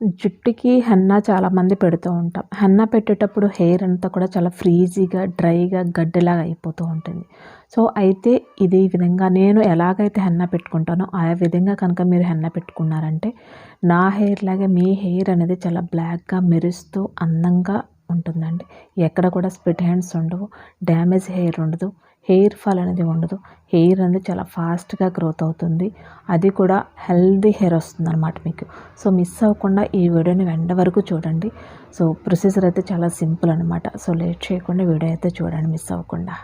జుట్టుకి హెన్నా చాలామంది పెడుతూ ఉంటాం. హెన్నా పెట్టేటప్పుడు హెయిర్ అంతా కూడా చాలా ఫ్రీజీగా డ్రైగా గడ్డిలాగా అయిపోతూ ఉంటుంది. సో అయితే ఇది ఈ విధంగా నేను ఎలాగైతే హెన్నా పెట్టుకుంటానో ఆ విధంగా కనుక మీరు హెన్నా పెట్టుకున్నారంటే నా హెయిర్ లాగే మీ హెయిర్ అనేది చాలా బ్లాక్గా మెరుస్తూ అందంగా ఉంటుందండి. ఎక్కడ కూడా స్పిట్ హ్యాండ్స్ ఉండవు డ్యామేజ్ హెయిర్ ఉండదు. హెయిర్ ఫాల్ అనేది ఉండదు. హెయిర్ అనేది చాలా ఫాస్ట్గా గ్రోత్ అవుతుంది. అది కూడా హెల్దీ హెయిర్ వస్తుంది అనమాట మీకు. సో మిస్ అవ్వకుండా ఈ వీడియోని వెంట వరకు చూడండి. సో ప్రొసీజర్ అయితే చాలా సింపుల్ అనమాట సో లేట్ చేయకుండా వీడియో అయితే చూడండి మిస్ అవ్వకుండా.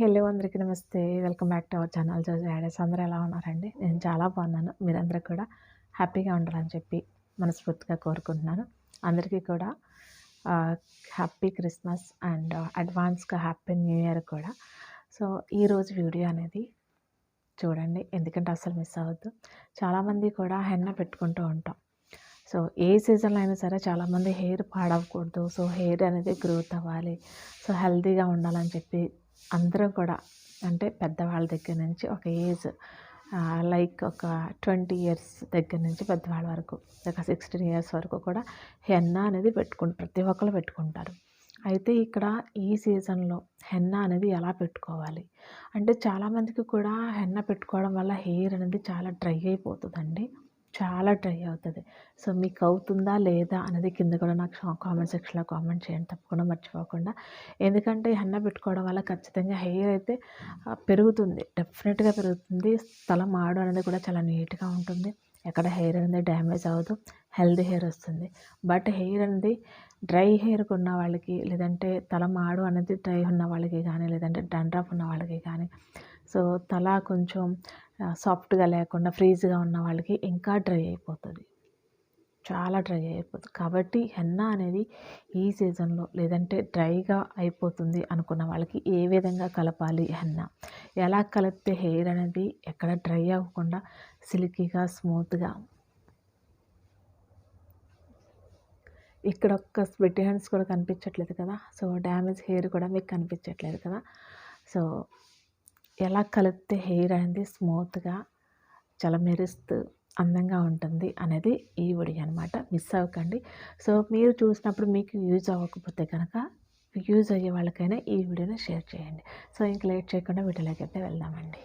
హలో అందరికీ నమస్తే. Welcome back to our channel Joji యాడెస్. అందరూ ఎలా ఉన్నారండి? నేను చాలా బాగున్నాను. మీరందరూ కూడా హ్యాపీగా ఉండాలని చెప్పి మనస్ఫూర్తిగా కోరుకుంటున్నాను. అందరికీ కూడా హ్యాపీ క్రిస్మస్ అండ్ అడ్వాన్స్గా హ్యాపీ న్యూ ఇయర్ కూడా. సో ఈరోజు వీడియో అనేది చూడండి. ఎందుకంటే అసలు మిస్ అవ్వద్దు. చాలామంది కూడా హెన్న పెట్టుకుంటూ ఉంటాం. సో ఏ సీజన్లో అయినా సరే చాలామంది హెయిర్ పాడవకూడదు. సో హెయిర్ అనేది గ్రోత్ అవ్వాలి. సో హెల్తీగా ఉండాలని చెప్పి అందరం కూడా అంటే పెద్దవాళ్ళ దగ్గర నుంచి ఒక ఏజ్ లైక్ ఒక ట్వంటీ ఇయర్స్ దగ్గర నుంచి పెద్దవాళ్ళ వరకు ఒక సిక్స్టీన్ ఇయర్స్ వరకు కూడా హెన్నా అనేది పెట్టుకుంటారు ప్రతి ఒక్కరు పెట్టుకుంటారు. అయితే ఇక్కడ ఈ సీజన్లో హెన్నా అనేది ఎలా పెట్టుకోవాలి? అంటే చాలామందికి కూడా హెన్న పెట్టుకోవడం వల్ల హెయిర్ అనేది చాలా డ్రై అయిపోతుందండి. చాలా డ్రై అవుతుంది. సో మీకు అవుతుందా లేదా అనేది కింద కూడా నాకు కామెంట్ సెక్షన్లో కామెంట్ చేయండి. తప్పకుండా మర్చిపోకుండా. ఎందుకంటే హెన్న పెట్టుకోవడం వల్ల ఖచ్చితంగా హెయిర్ అయితే పెరుగుతుంది. డెఫినెట్గా పెరుగుతుంది. తల మాడు అనేది కూడా చాలా నీట్గా ఉంటుంది. ఎక్కడ హెయిర్ అనేది డ్యామేజ్ అవ్వదు. హెల్దీ హెయిర్ వస్తుంది. బట్ హెయిర్ అనేది డ్రై హెయిర్ ఉన్న వాళ్ళకి లేదంటే తల మాడు అనేది డ్రై ఉన్న వాళ్ళకి కానీ లేదంటే డండ్రాఫ్ ఉన్న వాళ్ళకి కానీ సో తల కొంచెం సాఫ్ట్గా లేకుండా ఫ్రీజ్గా ఉన్న వాళ్ళకి ఇంకా డ్రై అయిపోతుంది. చాలా డ్రై అయిపోతుంది. కాబట్టి హెన్నా అనేది ఈ సీజన్లో లేదంటే డ్రైగా అయిపోతుంది అనుకున్న వాళ్ళకి ఏ విధంగా కలపాలి హెన్నా? ఎలా కలిపితే హెయిర్ అనేది ఎక్కడ డ్రై అవ్వకుండా సిల్కీగా స్మూత్గా? ఇక్కడ ఒక్క స్ప్లిట్ హ్యాండ్స్ కూడా కనిపించట్లేదు కదా. సో డ్యామేజ్ హెయిర్ కూడా మీకు కనిపించట్లేదు కదా. సో ఎలా కలిపితే హెయిర్ అనేది స్మూత్గా చాలా మెరుస్తూ అందంగా ఉంటుంది అనేది ఈ వీడియో అనమాట మిస్ అవ్వకండి. సో మీరు చూసినప్పుడు మీకు యూజ్ అవ్వకపోతే కనుక యూజ్ అయ్యే వాళ్ళకైనా ఈ వీడియోని షేర్ చేయండి. సో ఇంక లేట్ చేయకుండా వీడియోలోకి అయితే వెళ్దామండి.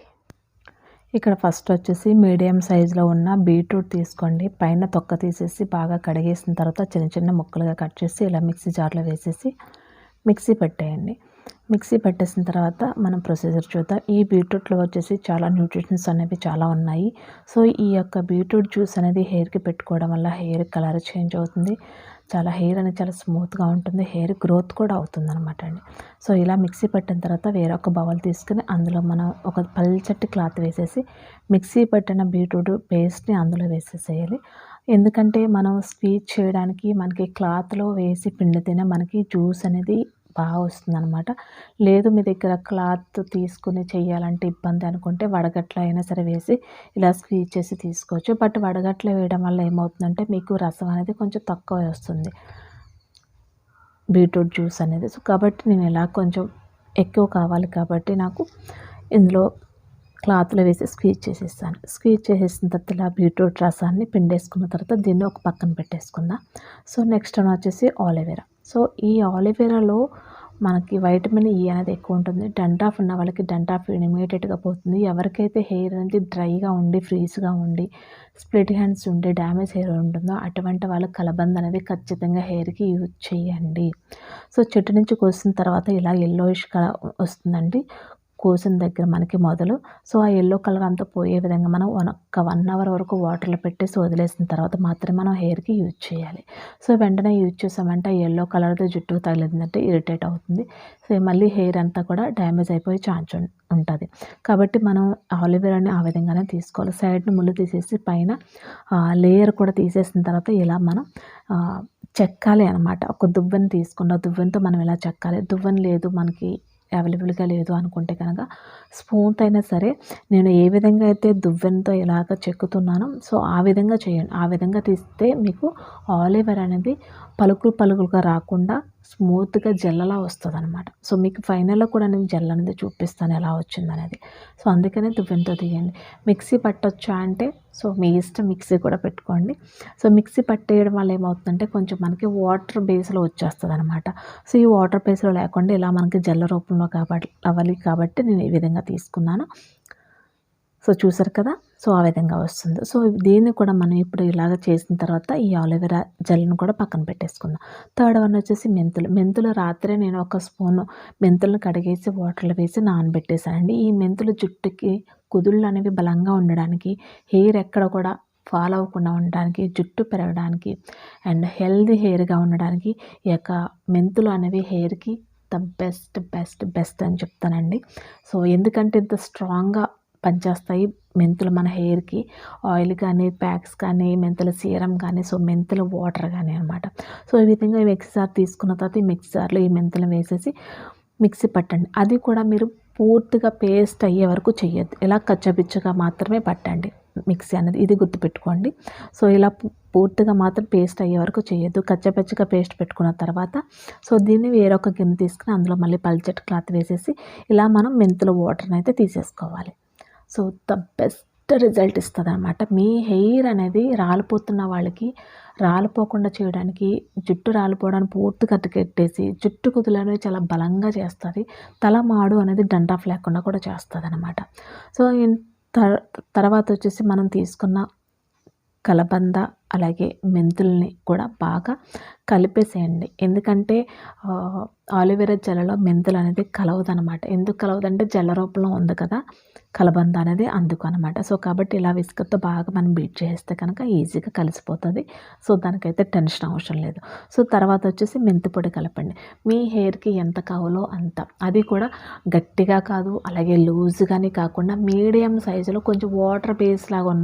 ఇక్కడ ఫస్ట్ వచ్చేసి మీడియం సైజులో ఉన్న బీట్రూట్ తీసుకోండి. పైన తొక్క తీసేసి బాగా కడిగేసిన తర్వాత చిన్న చిన్న ముక్కలుగా కట్ చేసి ఇలా మిక్సీ జార్లో వేసేసి మిక్సీ పెట్టేయండి. మిక్సీ పెట్టేసిన తర్వాత మనం ప్రొసీజర్ చూద్దాం. ఈ బీట్రూట్లో వచ్చేసి చాలా న్యూట్రిషన్స్ అనేవి చాలా ఉన్నాయి. సో ఈ యొక్క బీట్రూట్ జ్యూస్ అనేది హెయిర్కి పెట్టుకోవడం వల్ల హెయిర్ కలర్ చేంజ్ అవుతుంది. చాలా హెయిర్ అనేది చాలా స్మూత్గా ఉంటుంది. హెయిర్ గ్రోత్ కూడా అవుతుంది అనమాట అండి. సో ఇలా మిక్సీ పెట్టిన తర్వాత వేరొక బౌల్ తీసుకుని అందులో మనం ఒక పల్చటి క్లాత్ వేసేసి మిక్సీ పెట్టిన బీట్రూట్ పేస్ట్ని అందులో వేసేసేయాలి. ఎందుకంటే మనం స్వీట్ చేయడానికి మనకి క్లాత్లో వేసి పిండితేనే మనకి జ్యూస్ అనేది బాగా వస్తుంది అనమాట లేదు మీ దగ్గర క్లాత్ తీసుకుని చేయాలంటే ఇబ్బంది అనుకుంటే వడగట్ల అయినా సరే వేసి ఇలా స్క్వీజ్ చేసి తీసుకోవచ్చు. బట్ వడగట్ల వేయడం వల్ల ఏమవుతుందంటే మీకు రసం అనేది కొంచెం తక్కువ వస్తుంది. బీట్రూట్ జ్యూస్ అనేది. సో కాబట్టి నేను ఇలా కొంచెం ఎక్కువ కావాలి కాబట్టి నాకు ఇందులో క్లాత్లో వేసి స్క్వీజ్ చేసేస్తాను. స్క్వీజ్ చేసేసిన తర్వాత ఇలా బీట్రూట్ రసాన్ని పిండేసుకున్న తర్వాత దీన్ని ఒక పక్కన పెట్టేసుకుందాం. సో నెక్స్ట్ వచ్చేసి ఆలివేరా. సో ఈ ఆలివేరాలో మనకి వైటమిన్ ఈ అనేది ఎక్కువ ఉంటుంది. డంటాఫ్ ఉన్న వాళ్ళకి డంటాఫ్ ఇమీడియట్గా పోతుంది. ఎవరికైతే హెయిర్ అనేది డ్రైగా ఉండి ఫ్రీజ్గా ఉండి స్ప్లిట్ హ్యాండ్స్ ఉండి డ్యామేజ్ హెయిర్ ఉంటుందో అటువంటి వాళ్ళ కలబంద అనేది ఖచ్చితంగా హెయిర్కి యూజ్ చేయండి. సో చెట్టు నుంచి కోసిన తర్వాత ఇలా ఎల్లోయిష్ కలర్ వస్తుందండి. కోసిన దగ్గర మనకి మొదలు. సో ఆ ఎల్లో కలర్ అంతా పోయే విధంగా మనం వన్ ఒక వన్ అవర్ వరకు వాటర్లో పెట్టేసి వదిలేసిన తర్వాత మాత్రమే మనం హెయిర్కి యూజ్ చేయాలి. సో వెంటనే యూజ్ చేసామంటే ఆ ఎల్లో కలర్తో జుట్టుకు తగిలిందంటే ఇరిటేట్ అవుతుంది. సో మళ్ళీ హెయిర్ అంతా కూడా డ్యామేజ్ అయిపోయే ఛాన్స్ ఉంటుంది. కాబట్టి మనం ఆలివేరాని ఆ విధంగానే తీసుకోవాలి. సైడ్ని ముళ్ళు తీసేసి పైన లేయర్ కూడా తీసేసిన తర్వాత ఇలా మనం చెక్కాలి అనమాట ఒక దువ్వెని తీసుకున్న దువ్వెనతో మనం ఇలా చెక్కాలి. దువ్వెన లేదు మనకి అవైలబుల్గా లేదు అనుకుంటే కనుక స్పూన్తో అయినా సరే నేను ఏ విధంగా అయితే దువ్వెనతో ఇలాగ చెక్కుతున్నానో సో ఆ విధంగా చేయండి. ఆ విధంగా తీస్తే మీకు ఆలివర్ అనేది పలుకులు పలుకులుగా రాకుండా స్మూత్గా జెల్లలా వస్తుంది అనమాట సో మీకు ఫైనల్లో కూడా నేను జెల్ అనేది చూపిస్తాను ఎలా వచ్చిందనేది. సో అందుకనే దువ్వెంతో తీయండి. మిక్సీ పట్టొచ్చా అంటే సో మీ ఇష్టం మిక్సీ కూడా పెట్టుకోండి. సో మిక్సీ పట్టేయడం వల్ల ఏమవుతుందంటే కొంచెం మనకి వాటర్ బేస్లో వచ్చేస్తుంది అనమాట సో ఈ వాటర్ బేస్లో లేకుండా ఇలా మనకి జల్ల రూపంలో కాబట్టి అవ్వాలి కాబట్టి నేను ఈ విధంగా తీసుకున్నాను. సో చూసారు కదా? సో ఆ విధంగా వస్తుంది. సో దీన్ని కూడా మనం ఇప్పుడు ఇలాగ చేసిన తర్వాత ఈ ఆలోవెరా జెల్ను కూడా పక్కన పెట్టేసుకుందాం. థర్డ్ వన్ వచ్చేసి మెంతులు. మెంతులు రాత్రే నేను ఒక స్పూన్ మెంతులను కడిగేసి వాటర్లో వేసి నానబెట్టేశానండి. ఈ మెంతులు జుట్టుకి కుదుళ్ళు అనేవి బలంగా ఉండడానికి హెయిర్ ఎక్కడ కూడా ఫాలో అవ్వకుండా ఉండడానికి జుట్టు పెరగడానికి అండ్ హెల్దీ హెయిర్గా ఉండడానికి ఈ యొక్క మెంతులు అనేవి హెయిర్కి ద బెస్ట్ బెస్ట్ బెస్ట్ అని చెప్తానండి. సో ఎందుకంటే ఇంత స్ట్రాంగ్గా పనిచేస్తాయి. మెంతులు మన హెయిర్కి ఆయిల్ కానీ ప్యాక్స్ కానీ మెంతుల సీరం కానీ సో మెంతుల వాటర్ కానీ అనమాట సో ఈ విధంగా ఈ మిక్సీ జార్ తీసుకున్న తర్వాత ఈ మిక్సీ జార్లో ఈ మెంతులు వేసేసి మిక్సీ పట్టండి. అది కూడా మీరు పూర్తిగా పేస్ట్ అయ్యే వరకు చేయొద్దు ఇలా కచ్చపిచ్చగా మాత్రమే పట్టండి మిక్సీ అనేది. ఇది గుర్తుపెట్టుకోండి. సో ఇలా పూర్తిగా మాత్రం పేస్ట్ అయ్యే వరకు చేయొద్దు కచ్చపచ్చగా పేస్ట్ పెట్టుకున్న తర్వాత సో దీన్ని వేరొక గిన్నె తీసుకుని అందులో మళ్ళీ పల్చటి క్లాత్ వేసేసి ఇలా మనం మెంతుల వాటర్ని అయితే తీసేసుకోవాలి. సో ద బెస్ట్ రిజల్ట్ ఇస్తుంది అనమాట మీ హెయిర్ అనేది రాలిపోతున్న వాళ్ళకి రాలిపోకుండా చేయడానికి జుట్టు రాలిపోవడానికి పూర్తిగా కట్టేసి జుట్టు కుదులనేవి చాలా బలంగా చేస్తుంది. తల మాడు అనేది డంటాఫ్ లేకుండా కూడా చేస్తుంది అనమాట సో తర్వాత వచ్చేసి మనం తీసుకున్న కలబంద అలాగే మెంతుల్ని కూడా బాగా కలిపేసేయండి. ఎందుకంటే ఆలివేరా జలలో మెంతులు అనేది కలవదనమాట. ఎందుకు కలవదంటే జల రూపంలో ఉంది కదా కలబంద అనేది అందుకు అనమాట. సో కాబట్టి ఇలా విసుకతో బాగా మనం బీట్ చేస్తే కనుక ఈజీగా కలిసిపోతుంది. సో దానికైతే టెన్షన్ అవసరం లేదు. సో తర్వాత వచ్చేసి మెంతి పొడి కలపండి. మీ హెయిర్కి ఎంత కావాలో అంత. అది కూడా గట్టిగా కాదు అలాగే లూజ్గానే కాకుండా మీడియం సైజులో కొంచెం వాటర్ బేస్ లాగా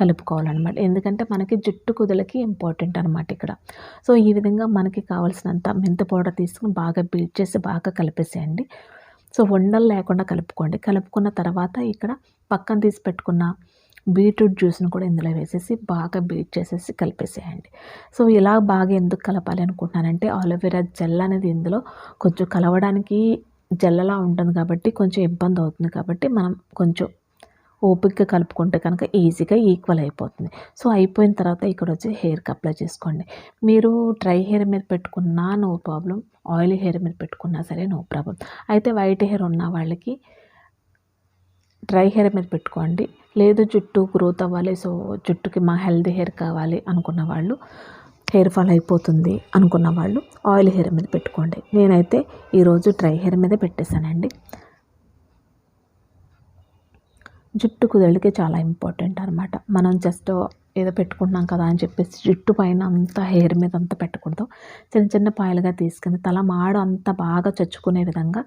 కలుపుకోవాలన్నమాట. ఎందుకంటే మనకి జుట్టు కుదులకి ఇంపార్టెంట్ అనమాట ఇక్కడ. సో సో ఈ విధంగా మనకి కావాల్సినంత మెంతి పౌడర్ తీసుకుని బాగా బీట్ చేసి బాగా కలిపేసేయండి. సో ఉండలు లేకుండా కలుపుకోండి. కలుపుకున్న తర్వాత ఇక్కడ పక్కన తీసి పెట్టుకున్న బీట్రూట్ జ్యూస్ని కూడా ఇందులో వేసేసి బాగా బీట్ చేసేసి కలిపేసేయండి. సో ఇలా బాగా ఎందుకు కలపాలి అనుకుంటున్నానంటే ఆలోవెరా జెల్ అనేది ఇందులో కొంచెం కలవడానికి జెల్లలా ఉంటుంది కాబట్టి కొంచెం ఇబ్బంది అవుతుంది కాబట్టి మనం కొంచెం ఓపిక్గా కలుపుకుంటే కనుక ఈజీగా ఈక్వల్ అయిపోతుంది. సో అయిపోయిన తర్వాత ఇక్కడ వచ్చి హెయిర్కి అప్లై చేసుకోండి. మీరు డ్రై హెయిర్ మీద పెట్టుకున్నా నో ప్రాబ్లం ఆయిల్ హెయిర్ మీద పెట్టుకున్నా సరే నో ప్రాబ్లం. అయితే వైట్ హెయిర్ ఉన్న వాళ్ళకి డ్రై హెయిర్ మీద పెట్టుకోండి. లేదు జుట్టు గ్రోత్ అవ్వాలి సో జుట్టుకి మా హెల్దీ హెయిర్ కావాలి అనుకున్న వాళ్ళు హెయిర్ ఫాల్ అయిపోతుంది అనుకున్న వాళ్ళు ఆయిల్ హెయిర్ మీద పెట్టుకోండి. నేనైతే ఈరోజు డ్రై హెయిర్ మీద పెట్టేశానండి. జుట్టు కుదలికి చాలా ఇంపార్టెంట్ అనమాట మనం జస్ట్ ఏదో పెట్టుకుంటున్నాం కదా అని చెప్పేసి జుట్టు పైన అంతా హెయిర్ మీద అంతా పెట్టకూడదు. చిన్న చిన్న పాయలుగా తీసుకుని తల మాడ అంత బాగా చచ్చుకునే విధంగా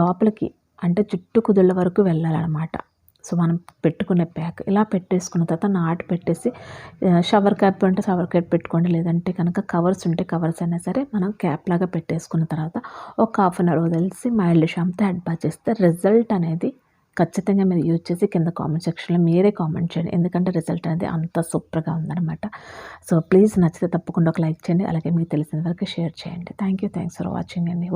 లోపలికి అంటే జుట్టు కుదుళ్ళ వరకు వెళ్ళాలన్నమాట. సో మనం పెట్టుకునే ప్యాక్. ఇలా పెట్టేసుకున్న తర్వాత నాటు పెట్టేసి షవర్ క్యాప్ అంటే షవర్ క్యాప్ పెట్టుకోండి. లేదంటే కనుక కవర్స్ ఉంటే కవర్స్ అయినా సరే మనం క్యాప్ లాగా పెట్టేసుకున్న తర్వాత ఒక హాఫ్ అన్ అవర్ వదిలిసి మైల్డ్ షాంప్తో హెడ్ బాత్ చేస్తే రిజల్ట్ అనేది ఖచ్చితంగా మీరు యూజ్ చేసి కింద కామెంట్ సెక్షన్లో మీరే కామెంట్ చేయండి. ఎందుకంటే రిజల్ట్ అనేది అంత సూపర్గా ఉందన్నమాట. సో ప్లీజ్ నచ్చితే తప్పకుండా ఒక లైక్ చేయండి. అలాగే మీకు తెలిసిన వరకు షేర్ చేయండి. Thank you thanks for watching అండి.